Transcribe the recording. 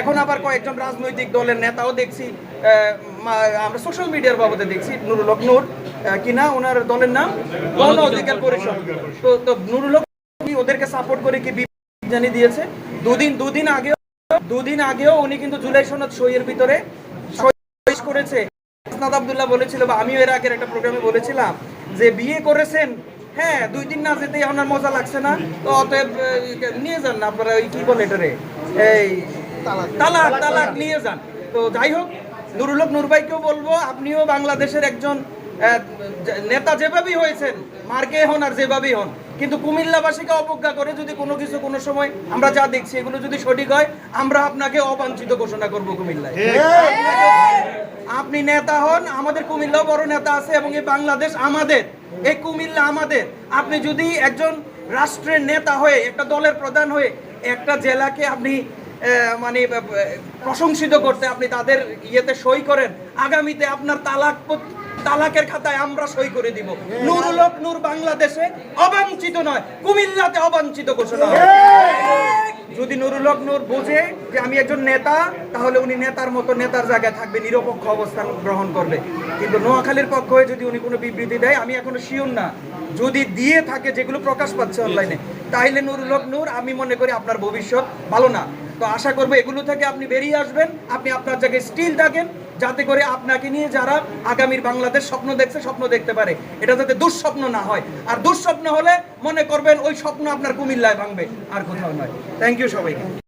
এখন আবার কয়েকজন রাজনৈতিক দলের নেতাও দেখছি আমরা সোশ্যাল মিডিয়ার বাবদে দেখছি নুরুল হক নূর কিনা ওনার দলের নাম? গণ অধিকার পরিষদ। তো তো নুরুল হক ওদেরকে সাপোর্ট করে কি জানিয়ে দিয়েছে? দুদিন দুদিন আগেও দুদিন আগেও উনি কিন্তু জুলাই সনদ সইয়ের ভিতরে করেছে। হাসনাত আব্দুল্লাহ বলেছিল, বা আমিও এর আগের একটা প্রোগ্রামে বলেছিলাম যে বিয়ে করেছেন হ্যাঁ দুই দিন না যেতেই আপনার মজা লাগছে না, তো অতএব নিয়ে যান না আপনারা ওই কি বলে এটারে? এই তালাক। তালাক নিয়ে যান। তো যাই হোক নুরুল হক নুরবাইকেও বলব আপনিও বাংলাদেশের একজন নেতা যেভাবেই হয়েছেন মার্কে হন আর যেভাবেই হন কিন্তু কুমিল্লাবাসীকে অবজ্ঞা করে যদি কোনো কিছু কোনো সময় আমরা যা দেখছি এগুলো যদি সঠিক হয় আমরা আপনাকে অবাঞ্ছিত ঘোষণা করব কুমিল্লায়। আপনি নেতা হন আমাদের কুমিল্লা বড় নেতা আছে এবং এই বাংলাদেশ আমাদের এই কুমিল্লা আমাদের। আপনি যদি একজন রাষ্ট্রের নেতা হয়ে একটা দলের প্রধান হয়ে একটা জেলাকে আপনি মানে প্রশংসিত করতে আপনি তাদের ইয়েতে সই করেন, আগামীতে আপনার তালাক তালাকের খাতায় আমরা সই করে দিব। নুরুল হক নূর বাংলাদেশে অবাঞ্ছিত নয়, কুমিল্লাতে অবাঞ্ছিত ঘোষণা। যদি নুরুল হক নূর বোঝে যে আমি একজন নেতা, তাহলে উনি নেতার মতো নেতার জায়গায় থাকবে, নিরপেক্ষ অবস্থান গ্রহণ করবে। কিন্তু নোয়াখালীর পক্ষ হয়ে যদি উনি কোনো বিবৃতি দেয়, আমি এখনও শিওর না। যদি দিয়ে থাকে, যেগুলো প্রকাশ পাচ্ছে অনলাইনে তাহলে নুরুল হক নূর, আমি মনে করি আপনার ভবিষ্যৎ ভালো না। তো আশা করব এগুলো থেকে আপনি বেরিয়ে আসবেন। আপনি আপনার জায়গায় স্টিল থাকেন, যাতে করে আপনাকে নিয়ে যারা আগামীর বাংলাদেশ স্বপ্ন দেখছে, স্বপ্ন দেখতে পারে। এটা যাতে দুঃস্বপ্ন না হয়। আর দুঃস্বপ্ন হলে মনে করবেন, ওই স্বপ্ন আপনার কুমিল্লায় ভাঙবে, আর কোথাও নয়। থ্যাংক ইউ সবাইকে।